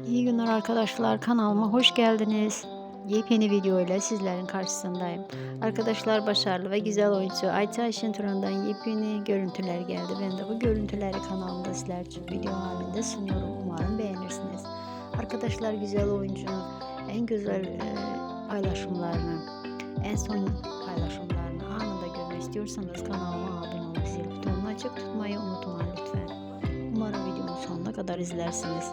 İyi günler arkadaşlar kanalıma hoş geldiniz. Yepyeni video ile sizlerin karşısındayım. Arkadaşlar başarılı ve güzel oyuncu Ayça Ayşin Turan'dan yepyeni görüntüler geldi. Ben de bu görüntüleri kanalımda sizler için video halinde sunuyorum. Umarım beğenirsiniz. Arkadaşlar güzel oyuncunun en güzel e, paylaşımlarını, en son paylaşımlarını anında görmek istiyorsanız kanalıma abone olup zil butonunu açık tutmayı unutmayın lütfen. Umarım videonun sonuna kadar izlersiniz.